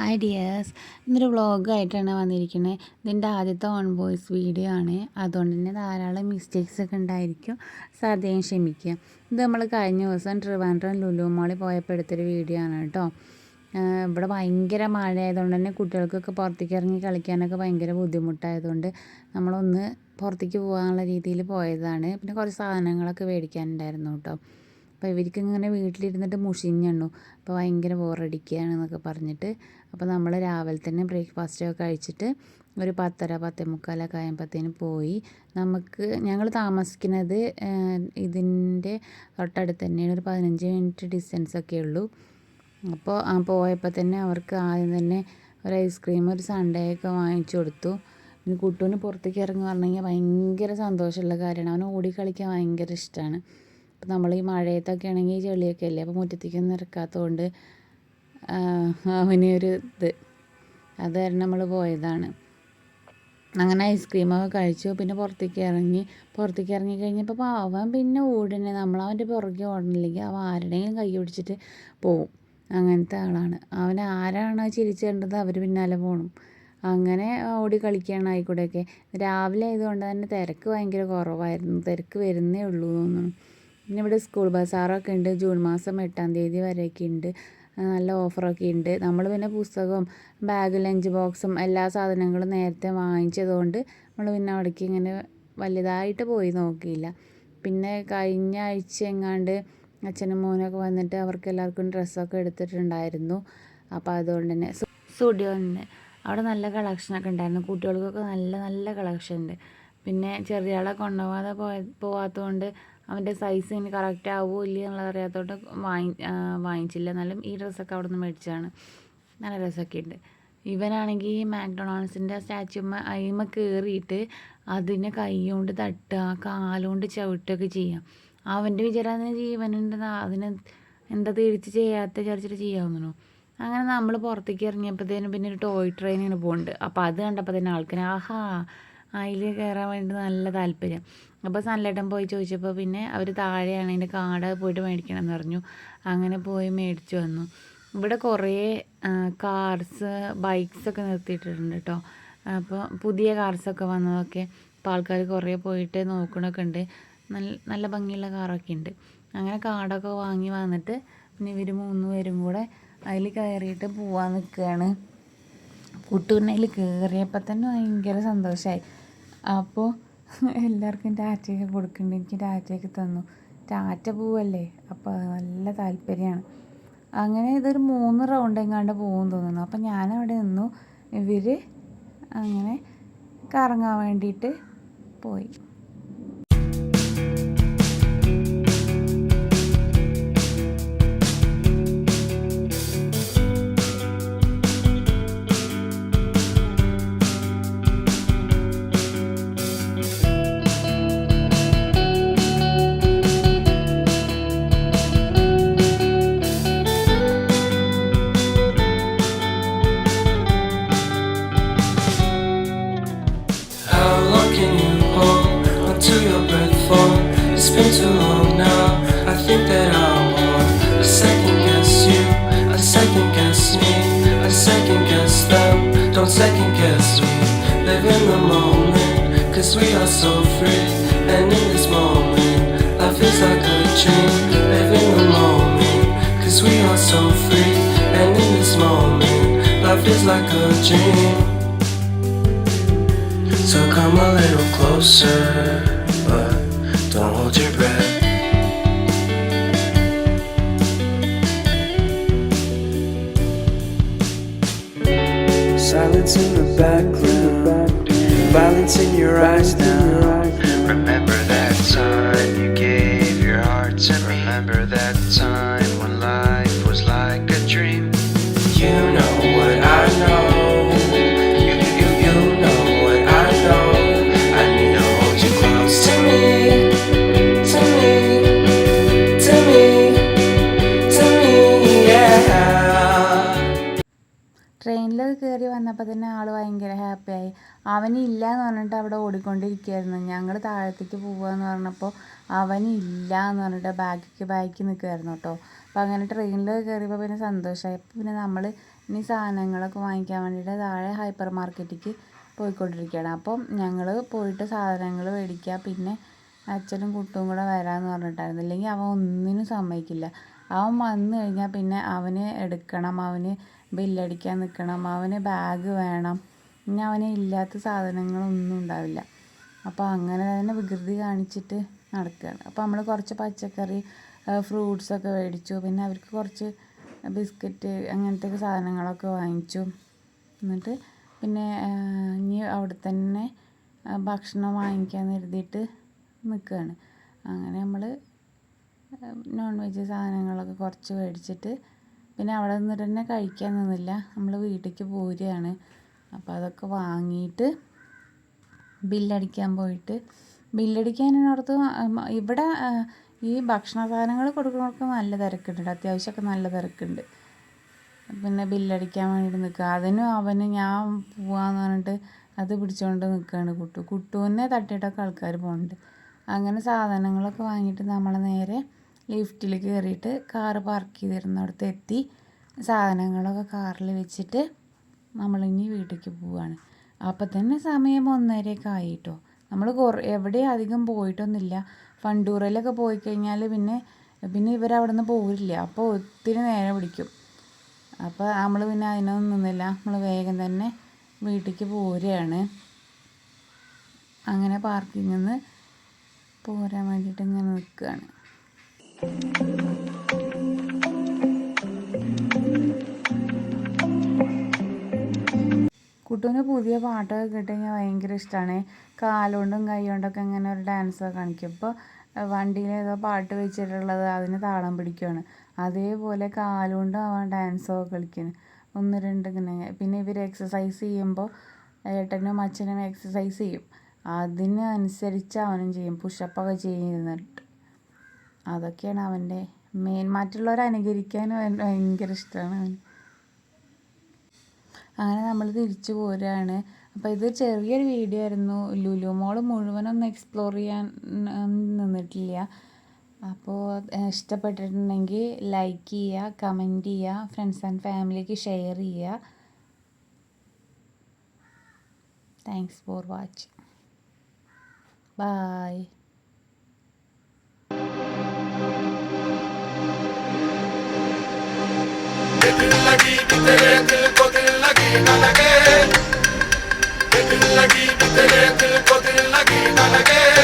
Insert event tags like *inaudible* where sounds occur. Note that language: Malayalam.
ഹായ് ഡിയേഴ്സ് ഇന്നൊരു വ്ളോഗായിട്ടാണ് വന്നിരിക്കുന്നത് ഇതിന്റെ ആദ്യത്തെ ഓൺ വോയിസ് വീഡിയോ ആണ്. അതുകൊണ്ട് തന്നെ ധാരാളം മിസ്റ്റേക്സ് ഒക്കെ ഉണ്ടായിരിക്കും. സദ്യം ക്ഷമിക്കുക. ഇത് നമ്മൾ കഴിഞ്ഞ ദിവസം ട്രിവാൻഡ്രം ലുലു മോളിൽ പോയപ്പോൾ എടുത്തൊരു വീഡിയോ ആണ് കേട്ടോ. ഇവിടെ ഭയങ്കര മഴ ആയതുകൊണ്ട് തന്നെ കുട്ടികൾക്കൊക്കെ പുറത്തേക്ക് ഇറങ്ങി കളിക്കാനൊക്കെ ഭയങ്കര ബുദ്ധിമുട്ടായതുകൊണ്ട് നമ്മളൊന്ന് പുറത്തേക്ക് പോകാനുള്ള രീതിയിൽ പോയതാണ്. പിന്നെ കുറച്ച് സാധനങ്ങളൊക്കെ മേടിക്കാനുണ്ടായിരുന്നു കേട്ടോ. അപ്പോൾ ഇവർക്ക് ഇങ്ങനെ വീട്ടിലിരുന്നിട്ട് മുഷിഞ്ഞണ്ണു. അപ്പോൾ ഭയങ്കര ബോറടിക്കുകയാണെന്നൊക്കെ പറഞ്ഞിട്ട് അപ്പോൾ നമ്മൾ രാവിലെ തന്നെ ബ്രേക്ക്ഫാസ്റ്റ് ഒക്കെ കഴിച്ചിട്ട് ഒരു പത്തര പത്തേ മുക്കാലൊക്കെ ആയപ്പോഴത്തേന് പോയി. നമുക്ക് ഞങ്ങൾ താമസിക്കുന്നത് ഇതിന്റെ തൊട്ടടുത്ത് തന്നെയാണ്. ഒരു പതിനഞ്ച് മിനിറ്റ് ഡിസ്റ്റൻസ് ഒക്കെ ഉള്ളൂ. അപ്പോൾ ആ പോയപ്പോൾ തന്നെ അവർക്ക് ആദ്യം തന്നെ ഒരു ഐസ്ക്രീം ഒരു സൺഡേ ഒക്കെ വാങ്ങിച്ചു കൊടുത്തു. പിന്നെ കുട്ടൂന് പുറത്തേക്ക് ഇറങ്ങി പറഞ്ഞു കഴിഞ്ഞാൽ ഭയങ്കര സന്തോഷമുള്ള കാര്യമാണ്. അവന് ഓടിക്കളിക്കാൻ ഭയങ്കര ഇഷ്ടമാണ് ഇപ്പം നമ്മൾ ഈ മഴയത്തൊക്കെ ആണെങ്കിൽ ചെളിയൊക്കെ അല്ലേ അപ്പോൾ മുറ്റത്തേക്കൊന്നും ഇറക്കാത്തതുകൊണ്ട് അവന് ഒരു ഇത്. അത് നമ്മൾ പോയതാണ്. അങ്ങനെ ഐസ്ക്രീമൊക്കെ കഴിച്ചു. പിന്നെ പുറത്തേക്ക് ഇറങ്ങി പുറത്തേക്ക് ഇറങ്ങി കഴിഞ്ഞപ്പോൾ അവൻ പിന്നെ ഓടണേ. നമ്മൾ അവന്റെ പുറകെ ഓടണില്ലെങ്കിൽ അവൻ ആരുടെയും കൈ പിടിച്ചിട്ട് പോവും. അങ്ങനത്തെ ആളാണ്. അവൻ ആരാണോ ചിരിച്ചു കണ്ടത് അവർ പിന്നാലെ പോകണം അങ്ങനെ ഓടി കളിക്കുകയാണ് ആയിക്കൂടെയൊക്കെ. രാവിലെ ആയതുകൊണ്ട് തന്നെ തിരക്ക് ഭയങ്കര കുറവായിരുന്നു. തിരക്ക് വരുന്നേ ഉള്ളൂ തോന്നുന്നു. പിന്നെ ഇവിടെ സ്കൂൾ ബസാറൊക്കെ ഉണ്ട്. ജൂൺ മാസം എട്ടാം തീയതി വരെയൊക്കെ ഉണ്ട്. നല്ല ഓഫറൊക്കെ ഉണ്ട്. നമ്മൾ പിന്നെ പുസ്തകവും ബാഗ് ലഞ്ച് ബോക്സും എല്ലാ സാധനങ്ങളും നേരത്തെ വാങ്ങിച്ചതുകൊണ്ട് നമ്മൾ പിന്നെ അവിടേക്ക് ഇങ്ങനെ വലുതായിട്ട് പോയി നോക്കിയില്ല. പിന്നെ കഴിഞ്ഞ ആഴ്ച എങ്ങാണ്ട് അച്ഛനും മോനൊക്കെ വന്നിട്ട് അവർക്ക് എല്ലാവർക്കും ഡ്രസ്സൊക്കെ എടുത്തിട്ടുണ്ടായിരുന്നു. അപ്പോൾ അതുകൊണ്ട് തന്നെ സ്റ്റുഡിയോ തന്നെ അവിടെ നല്ല കളക്ഷനൊക്കെ ഉണ്ടായിരുന്നു. കുട്ടികൾക്കൊക്കെ നല്ല നല്ല കളക്ഷൻ ഉണ്ട്. പിന്നെ ചെറിയ ആളെ കൊണ്ടുപോകാതെ പോയ പോകാത്തതുകൊണ്ട് അവന്റെ സൈസ് ഇനി കറക്റ്റ് ആവുമോ ഇല്ല എന്നുള്ളത് അറിയാത്തതുകൊണ്ട് വാങ്ങി വാങ്ങിച്ചില്ല. എന്നാലും ഈ ഡ്രസ്സൊക്കെ അവിടെ നിന്ന് മേടിച്ചതാണ്. നല്ല രസമൊക്കെ ഉണ്ട്. ഇവനാണെങ്കിൽ മാക്ഡൊണാൾഡ്സിന്റെ സ്റ്റാച്യുമ്മ അയിമ കയറിയിട്ട് അതിനെ കൈ കൊണ്ട് തട്ടുക കാലുകൊണ്ട് ചവിട്ടുകയൊക്കെ ചെയ്യാം. അവന്റെ വിചാരം അതിന് ജീവനുണ്ട്. അതിന് എന്താ തിരിച്ച് ചെയ്യാത്ത വിചാരിച്ചിട്ട് ചെയ്യാവുന്നു അങ്ങനെ നമ്മൾ പുറത്തേക്ക് ഇറങ്ങിയപ്പോഴത്തേനും പിന്നെ ഒരു ടോയ് ട്രെയിനിങ്ങനെ പോകുന്നുണ്ട് അപ്പോൾ അത് കണ്ടപ്പോൾ തന്നെ ആൾക്കാർ ആഹാ അതിൽ കയറാൻ വേണ്ടി നല്ല താല്പര്യം. അപ്പോൾ സൺലൈറ്റം പോയി ചോദിച്ചപ്പോൾ പിന്നെ അവർ താഴെയാണ് അതിന്റെ കാട് പോയിട്ട് മേടിക്കണം എന്ന് പറഞ്ഞു. അങ്ങനെ പോയി മേടിച്ചു വന്നു. ഇവിടെ കുറേ കാർസ് ബൈക്സൊക്കെ നിർത്തിയിട്ടുണ്ട് കേട്ടോ അപ്പോൾ പുതിയ കാർസൊക്കെ വന്നതൊക്കെ അപ്പോൾ ആൾക്കാർ കുറേ പോയിട്ട് നോക്കണമൊക്കെ ഉണ്ട്. നല്ല നല്ല ഭംഗിയുള്ള കാറൊക്കെ ഉണ്ട്. അങ്ങനെ കാർഡൊക്കെ വാങ്ങി വന്നിട്ട് പിന്നെ ഇവർ മൂന്ന് പേരും കൂടെ അതിൽ കയറിയിട്ട് പോവാൻ നിൽക്കുകയാണ് കുട്ടൂരിനതിൽ കയറിയപ്പോൾ തന്നെ ഭയങ്കര സന്തോഷമായി അപ്പോൾ *laughs* എല്ലാവർക്കും ടാറ്റയൊക്കെ കൊടുക്കുന്നുണ്ട് എനിക്ക് ടാറ്റയൊക്കെ തന്നു. ടാറ്റ പോവല്ലേ? അപ്പോൾ നല്ല താല്പര്യമാണ്. അങ്ങനെ ഇതൊരു മൂന്ന് റൗണ്ട് എങ്ങാണ്ട് പോകും തോന്നുന്നു. അപ്പോൾ ഞാനവിടെ നിന്നു. ഇവർ അങ്ങനെ കറങ്ങാൻ വേണ്ടിയിട്ട് പോയി. Cause we are so free. And in this moment, life is like a dream. Live in the moment, cause we are so free. And in this moment, life is like a dream. So come a little closer, but don't hold your breath. Silence in the background, violence in your eyes now. ട്രെയിനിൽ കയറി വന്നപ്പോൾ തന്നെ ആൾ ഭയങ്കര ഹാപ്പിയായി അവനില്ല എന്ന് പറഞ്ഞിട്ട് അവിടെ ഓടിക്കൊണ്ടിരിക്കുകയായിരുന്നു ഞങ്ങൾ താഴത്തേക്ക് പോവുകയെന്ന് പറഞ്ഞപ്പോൾ അവനില്ല എന്ന് പറഞ്ഞിട്ട് ബാഗിക്ക് ബാക്കി നിൽക്കുമായിരുന്നു കേട്ടോ. അപ്പോൾ അങ്ങനെ ട്രെയിനിൽ കയറിയപ്പോൾ പിന്നെ സന്തോഷമായി അപ്പോൾ പിന്നെ നമ്മൾ ഇനി സാധനങ്ങളൊക്കെ വാങ്ങിക്കാൻ വേണ്ടിയിട്ട് താഴെ ഹൈപ്പർ മാർക്കറ്റിലേക്ക് പോയിക്കൊണ്ടിരിക്കുകയാണ്. അപ്പം ഞങ്ങൾ പോയിട്ട് സാധനങ്ങൾ മേടിക്കുക. പിന്നെ അച്ഛനും കുട്ടും കൂടെ വരാമെന്ന് പറഞ്ഞിട്ടായിരുന്നു. ഇല്ലെങ്കിൽ അവൻ ഒന്നിനും സമ്മതിക്കില്ല. അവൻ വന്നു കഴിഞ്ഞാൽ പിന്നെ അവന് എടുക്കണം. അവന് ബില്ലടിക്കാൻ നിൽക്കണം അവന് ബാഗ് വേണം. പിന്നെ അവന് ഇല്ലാത്ത സാധനങ്ങളൊന്നും ഉണ്ടാവില്ല. അപ്പോൾ അങ്ങനെ തന്നെ വികൃതി കാണിച്ചിട്ട് നടക്കുകയാണ്. അപ്പോൾ നമ്മൾ കുറച്ച് പച്ചക്കറി ഫ്രൂട്ട്സൊക്കെ മേടിച്ചു. പിന്നെ അവർക്ക് കുറച്ച് ബിസ്ക്കറ്റ് അങ്ങനത്തെ സാധനങ്ങളൊക്കെ വാങ്ങിച്ചു. എന്നിട്ട് പിന്നെ ഇനി അവിടെ തന്നെ ഭക്ഷണം വാങ്ങിക്കാൻ കരുതിയിട്ട് നിൽക്കുകയാണ് അങ്ങനെ നമ്മൾ നോൺ വെജ് സാധനങ്ങളൊക്കെ കുറച്ച് മേടിച്ചിട്ട് പിന്നെ അവിടെ നിന്നിട്ട് തന്നെ കഴിക്കാൻ നിന്നില്ല. നമ്മൾ വീട്ടിലേക്ക് പോരുകയാണ്. അപ്പോൾ അതൊക്കെ വാങ്ങിയിട്ട് ബില്ലടിക്കാൻ പോയിട്ട്. ബില്ലടിക്കാനോർത്ത് ഇവിടെ ഈ ഭക്ഷണ സാധനങ്ങൾ കൊടുക്കുന്നവർക്ക് നല്ല തിരക്കുണ്ട്. അത്യാവശ്യമൊക്കെ നല്ല തിരക്കുണ്ട്. പിന്നെ ബില്ലടിക്കാൻ വേണ്ടിയിട്ട് നിൽക്കുക. അതിനും അവന് ഞാൻ പോവാന്ന് പറഞ്ഞിട്ട് അത് പിടിച്ചുകൊണ്ട് നിൽക്കുകയാണ് കുട്ടു. കുട്ടുവിനെ തട്ടിയിട്ടൊക്കെ ആൾക്കാർ പോകുന്നുണ്ട് അങ്ങനെ സാധനങ്ങളൊക്കെ വാങ്ങിയിട്ട് നമ്മൾ നേരെ ലിഫ്റ്റിൽ കയറിയിട്ട് കാറ് പാർക്ക് ചെയ്തിരുന്നിടത്ത് എത്തി. സാധനങ്ങളൊക്കെ കാറിൽ വെച്ചിട്ട് നമ്മളിനി വീട്ടിലേക്ക് പോവാണ്. അപ്പം തന്നെ സമയം ഒന്നരയൊക്കെ ആയിട്ടോ. നമ്മൾ കുറേ എവിടെ അധികം പോയിട്ടൊന്നുമില്ല. ഫണ്ടൂറയിലൊക്കെ പോയി കഴിഞ്ഞാൽ പിന്നെ പിന്നെ ഇവരവിടെ നിന്ന് പോരില്ല അപ്പോൾ ഒത്തിരി നേരം പിടിക്കും. അപ്പോൾ നമ്മൾ പിന്നെ അതിനൊന്നും നിന്നില്ല. നമ്മൾ വേഗം തന്നെ വീട്ടിലേക്ക് പോരുകയാണ്. അങ്ങനെ പാർക്കിങ്ങിൽ നിന്ന് പോരാൻ വേണ്ടിയിട്ട് ഇങ്ങനെ നിൽക്കുകയാണ്. കുട്ടൂന് പുതിയ പാട്ടൊക്കെ കേട്ടുകഴിഞ്ഞാൽ ഭയങ്കര ഇഷ്ടമാണ് കാലുകൊണ്ടും കൈ കൊണ്ടൊക്കെ ഇങ്ങനെ ഒരു ഡാൻസ് കാണിക്കും. ഇപ്പോൾ വണ്ടിയിൽ ഏതോ പാട്ട് വെച്ചിട്ടുള്ളത് അതിന് താളം പിടിക്കുകയാണ് അതേപോലെ കാലുകൊണ്ടും അവൻ ഡാൻസൊക്കെ കളിക്കുന്നു ഒന്ന് രണ്ട് ഇങ്ങനെ. പിന്നെ ഇവർ എക്സസൈസ് ചെയ്യുമ്പോൾ ഏട്ടനും അച്ഛനും എക്സസൈസ് ചെയ്യും. അതിനനുസരിച്ച് അവനും ചെയ്യും. പുഷപ്പൊക്കെ ചെയ്യുന്നിട്ട് അതൊക്കെയാണ് അവന്റെ മെയിൻ മറ്റുള്ളവരെ അനുകരിക്കാനും അവന് ഭയങ്കര ഇഷ്ടമാണ് അവന്. അങ്ങനെ നമ്മൾ തിരിച്ചു പോരുകയാണ് അപ്പോൾ ഇത് ചെറിയൊരു വീഡിയോ ആയിരുന്നു. ലുലു മോൾ മുഴുവനൊന്നും എക്സ്പ്ലോർ ചെയ്യാൻ നിന്നിട്ടില്ല. അപ്പോൾ ഇഷ്ടപ്പെട്ടിട്ടുണ്ടെങ്കിൽ ലൈക്ക് ചെയ്യുക കമന്റ് ചെയ്യുക ഫ്രണ്ട്സ് ആൻഡ് ഫാമിലിക്ക് ഷെയർ ചെയ്യുക. താങ്ക്സ് ഫോർ വാച്ചിങ് ബൈ दिल लगी कि तेरे दिल को दिल लगी न लगे दिल लगी कि तेरे दिल को दिल लगी न लगे